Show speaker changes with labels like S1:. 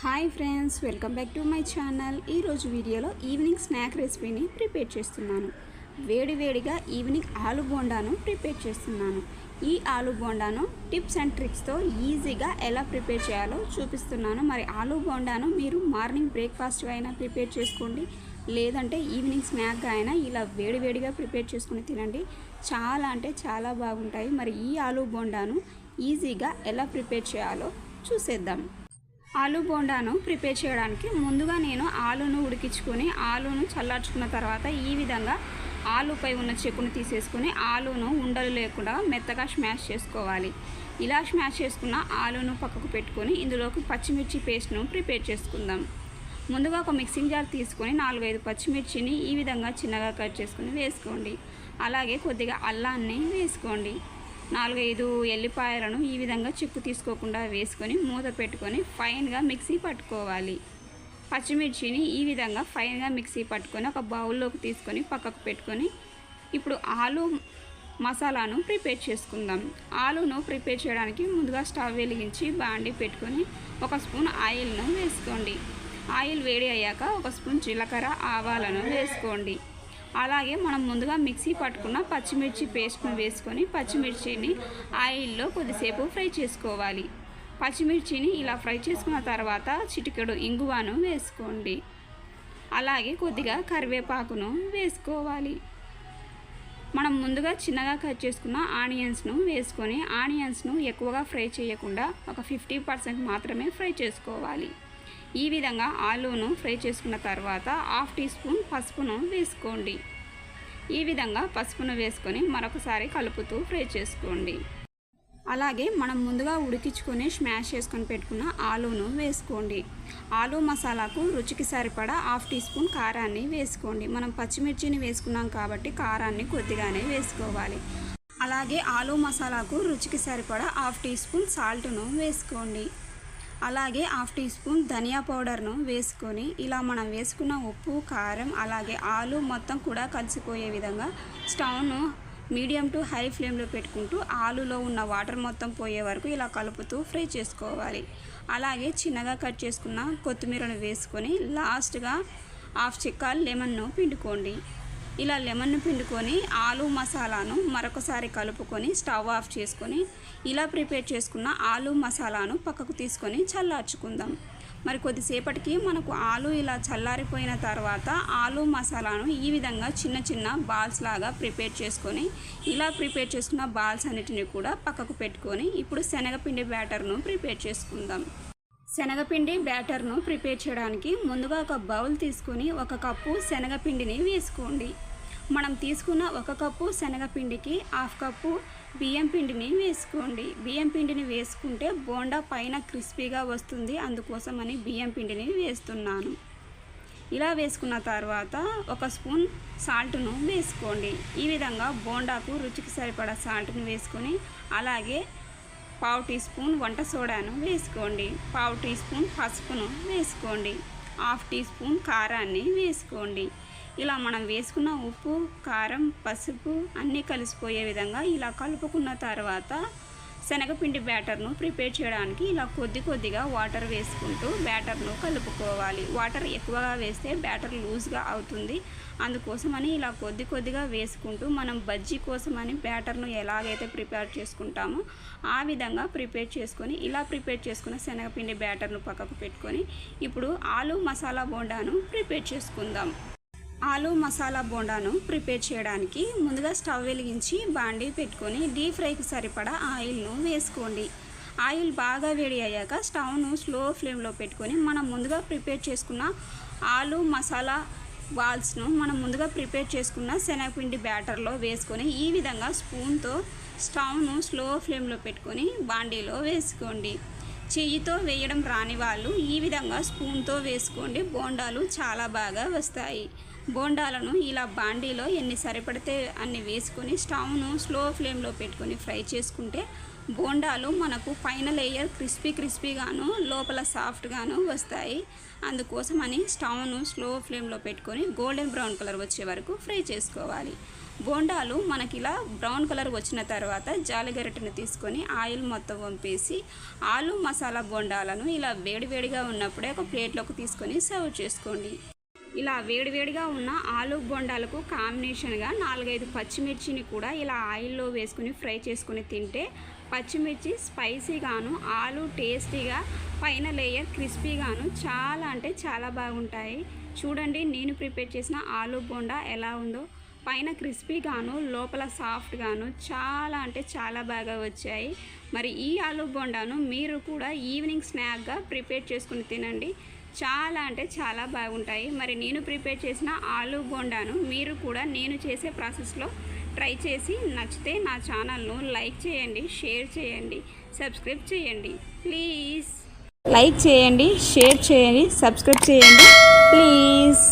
S1: Hi friends welcome back to my channel. ఈరోజు వీడియోలో evening snack రెసిపీని ప్రిపేర్ చేస్తున్నాను. వేడివేడిగా ఈవినింగ్ ఆలు బోండాను ప్రిపేర్ చేస్తున్నాను. ఈ ఆలు బోండాను టిప్స్ అండ్ ట్రిక్స్తో ఈజీగా ఎలా ప్రిపేర్ చేయాలో చూపిస్తున్నాను. మరి ఆలు బోండాను మీరు మార్నింగ్ బ్రేక్ఫాస్ట్గా అయినా ప్రిపేర్ చేసుకోండి. లేదంటే ఈవినింగ్ స్నాక్గా అయినా ఇలా వేడివేడిగా ప్రిపేర్ చేసుకుని తినండి. చాలా అంటే చాలా బాగుంటాయి. మరి ఈ ఆలు బోండాను ఈజీగా ఎలా ప్రిపేర్ చేయాలో చూసేద్దాం. ఆలు బోండాను ప్రిపేర్ చేయడానికి ముందుగా నేను ఆలును ఉడికించుకొని ఆలును చల్లార్చుకున్న తర్వాత ఈ విధంగా ఆలుపై ఉన్న చెక్కును తీసేసుకొని ఆలును ఉండలు లేకుండా మెత్తగా స్మాష్ చేసుకోవాలి. ఇలా స్మాష్ చేసుకున్న ఆలును పక్కకు పెట్టుకొని ఇందులోకి పచ్చిమిర్చి పేస్ట్ను ప్రిపేర్ చేసుకుందాం. ముందుగా ఒక మిక్సింగ్ జార్ తీసుకొని నాలుగైదు పచ్చిమిర్చిని ఈ విధంగా చిన్నగా కట్ చేసుకొని వేసుకోండి. అలాగే కొద్దిగా అల్లాన్ని వేసుకోండి. నాలుగైదు ఎల్లిపాయలను ఈ విధంగా చిక్కు తీసుకోకుండా వేసుకొని మూత పెట్టుకొని ఫైన్గా మిక్సీ పట్టుకోవాలి. పచ్చిమిర్చిని ఈ విధంగా ఫైన్గా మిక్సీ పట్టుకొని ఒక బౌల్లోకి తీసుకొని పక్కకు పెట్టుకొని ఇప్పుడు ఆలు మసాలాను ప్రిపేర్ చేసుకుందాం. ఆలును ప్రిపేర్ చేయడానికి ముందుగా స్టవ్ వెలిగించి బాండి పెట్టుకొని ఒక స్పూన్ ఆయిల్ను వేసుకోండి. ఆయిల్ వేడి అయ్యాక ఒక స్పూన్ జీలకర్ర ఆవాలను వేసుకోండి. అలాగే మనం ముందుగా మిక్సీ పట్టుకున్న పచ్చిమిర్చి పేస్ట్ను వేసుకొని పచ్చిమిర్చిని ఆయిల్లో కొద్దిసేపు ఫ్రై చేసుకోవాలి. పచ్చిమిర్చిని ఇలా ఫ్రై చేసుకున్న తర్వాత చిటికెడు ఇంగువను వేసుకోండి. అలాగే కొద్దిగా కరివేపాకును వేసుకోవాలి. మనం ముందుగా చిన్నగా కట్ చేసుకున్న ఆనియన్స్ను వేసుకొని ఆనియన్స్ను ఎక్కువగా ఫ్రై చేయకుండా ఒక ఫిఫ్టీ పర్సెంట్ మాత్రమే ఫ్రై చేసుకోవాలి. ఈ విధంగా ఆలూను ఫ్రై చేసుకున్న తర్వాత హాఫ్ టీ స్పూన్ పసుపును వేసుకోండి. ఈ విధంగా పసుపును వేసుకొని మరొకసారి కలుపుతూ ఫ్రై చేసుకోండి. అలాగే మనం ముందుగా ఉడికించుకొని స్మాష్ చేసుకొని పెట్టుకున్న ఆలూను వేసుకోండి. ఆలూ మసాలాకు రుచికి సరిపడా హాఫ్ టీ స్పూన్ కారాన్ని వేసుకోండి. మనం పచ్చిమిర్చిని వేసుకున్నాం కాబట్టి కారాన్ని కొద్దిగానే వేసుకోవాలి. అలాగే ఆలూ మసాలాకు రుచికి సరిపడా హాఫ్ టీ స్పూన్ సాల్ట్ను వేసుకోండి. అలాగే హాఫ్ టీ స్పూన్ ధనియా పౌడర్ను వేసుకొని ఇలా మనం వేసుకున్న ఉప్పు కారం అలాగే ఆలు మొత్తం కూడా కలిసిపోయే విధంగా స్టవ్ను మీడియం టు హై ఫ్లేమ్లో పెట్టుకుంటూ ఆలులో ఉన్న వాటర్ మొత్తం పోయే వరకు ఇలా కలుపుతూ ఫ్రై చేసుకోవాలి. అలాగే చిన్నగా కట్ చేసుకున్న కొత్తిమీరను వేసుకొని లాస్ట్గా హాఫ్ చిక్క లెమన్ను పిండుకోండి. ఇలా లెమన్ను పిండుకొని ఆలు మసాలాను మరొకసారి కలుపుకొని స్టవ్ ఆఫ్ చేసుకొని ఇలా ప్రిపేర్ చేసుకున్న ఆలు మసాలాను పక్కకు తీసుకొని చల్లార్చుకుందాం. మరి కొద్దిసేపటికి మనకు ఆలు ఇలా చల్లారిపోయిన తర్వాత ఆలు మసాలాను ఈ విధంగా చిన్న చిన్న బాల్స్ లాగా ప్రిపేర్ చేసుకొని ఇలా ప్రిపేర్ చేసుకున్న బాల్స్ అన్నిటిని కూడా పక్కకు పెట్టుకొని ఇప్పుడు శనగపిండి బ్యాటర్ను ప్రిపేర్ చేసుకుందాం. శనగపిండి బ్యాటర్ను ప్రిపేర్ చేయడానికి ముందుగా ఒక బౌల్ తీసుకొని ఒక కప్పు శనగపిండిని వేసుకోండి. మనం తీసుకున్న ఒక కప్పు శనగపిండికి హాఫ్ కప్పు బియ్యం పిండిని వేసుకోండి. బియ్యం పిండిని వేసుకుంటే బోండా పైన క్రిస్పీగా వస్తుంది. అందుకోసమని బియ్యం పిండిని వేస్తున్నాను. ఇలా వేసుకున్న తర్వాత ఒక స్పూన్ సాల్ట్ను వేసుకోండి. ఈ విధంగా బోండాకు రుచికి సరిపడా సాల్ట్ను వేసుకొని అలాగే పావు టీ స్పూన్ వంట సోడాను వేసుకోండి. పావు టీ స్పూన్ పసుపును వేసుకోండి. హాఫ్ టీ స్పూన్ కారాన్ని వేసుకోండి. ఇలా మనం వేసుకున్న ఉప్పు కారం పసుపు అన్నీ కలిసిపోయే విధంగా ఇలా కలుపుకున్న తర్వాత శనగపిండి బ్యాటర్ను ప్రిపేర్ చేయడానికి ఇలా కొద్ది కొద్దిగా వాటర్ వేసుకుంటూ బ్యాటర్ను కలుపుకోవాలి. వాటర్ ఎక్కువగా వేస్తే బ్యాటర్ లూజ్గా అవుతుంది. అందుకోసమని ఇలా కొద్ది కొద్దిగా వేసుకుంటూ మనం బజ్జీ కోసమని బ్యాటర్ను ఎలాగైతే ప్రిపేర్ చేసుకుంటామో ఆ విధంగా ప్రిపేర్ చేసుకొని ఇలా ప్రిపేర్ చేసుకున్న శనగపిండి బ్యాటర్ను పక్కకు పెట్టుకొని ఇప్పుడు ఆలు మసాలా బోండాను ప్రిపేర్ చేసుకుందాం. ఆలు మసాలా బోండాను ప్రిపేర్ చేయడానికి ముందుగా స్టవ్ వెలిగించి బాండీ పెట్టుకొని డీప్ ఫ్రైకి సరిపడా ఆయిల్ను వేసుకోండి. ఆయిల్ బాగా వేడి అయ్యాక స్టవ్ను స్లో ఫ్లేమ్లో పెట్టుకొని మనం ముందుగా ప్రిపేర్ చేసుకున్న ఆలు మసాలా బాల్స్ను మనం ముందుగా ప్రిపేర్ చేసుకున్న శనగపిండి బ్యాటర్లో వేసుకొని ఈ విధంగా స్పూన్తో స్టవ్ను స్లో ఫ్లేమ్లో పెట్టుకొని బాండీలో వేసుకోండి. చెయ్యితో వేయడం రాని వాళ్ళు ఈ విధంగా స్పూన్తో వేసుకోండి. బోండాలు చాలా బాగా వస్తాయి. బోండాలను ఇలా బాండీలో ఎన్ని సరిపడితే అన్ని వేసుకొని స్టవ్ను స్లో ఫ్లేమ్లో పెట్టుకొని ఫ్రై చేసుకుంటే బోండాలు మనకు పైన లేయర్ క్రిస్పీ క్రిస్పీగాను లోపల సాఫ్ట్గాను వస్తాయి. అందుకోసమని స్టవ్ను స్లో ఫ్లేమ్లో పెట్టుకొని గోల్డెన్ బ్రౌన్ కలర్ వచ్చే వరకు ఫ్రై చేసుకోవాలి. బోండాలు మనకి ఇలా బ్రౌన్ కలర్ వచ్చిన తర్వాత జాలిగరిటెను తీసుకొని ఆయిల్ మొత్తం వంపేసి ఆలు మసాలా బోండాలను ఇలా వేడివేడిగా ఉన్నప్పుడే ఒక ప్లేట్లోకి తీసుకొని సర్వ్ చేసుకోండి. ఇలా వేడివేడిగా ఉన్న ఆలు బొండాలకు కాంబినేషన్గా నాలుగైదు పచ్చిమిర్చిని కూడా ఇలా ఆయిల్లో వేసుకుని ఫ్రై చేసుకుని తింటే పచ్చిమిర్చి స్పైసీగాను ఆలు టేస్టీగా పైన లేయర్ క్రిస్పీగాను చాలా అంటే చాలా బాగుంటాయి. చూడండి నేను ప్రిపేర్ చేసిన ఆలు బొండా ఎలా ఉందో. పైన క్రిస్పీగాను లోపల సాఫ్ట్గాను చాలా అంటే చాలా బాగా వచ్చాయి. మరి ఈ ఆలు బొండాను మీరు కూడా ఈవినింగ్ స్నాక్గా ప్రిపేర్ చేసుకుని తినండి. చాలా అంటే చాలా బాగుంటాయి. మరి నేను ప్రిపేర్ చేసిన ఆలు బొండాను మీరు కూడా నేను చేసే ప్రాసెస్లో ట్రై చేసి నచ్చితే నా ఛానల్ను లైక్ చేయండి షేర్ చేయండి సబ్స్క్రైబ్ చేయండి. ప్లీజ్. లైక్ చేయండి షేర్ చేయండి సబ్స్క్రైబ్ చేయండి. ప్లీజ్.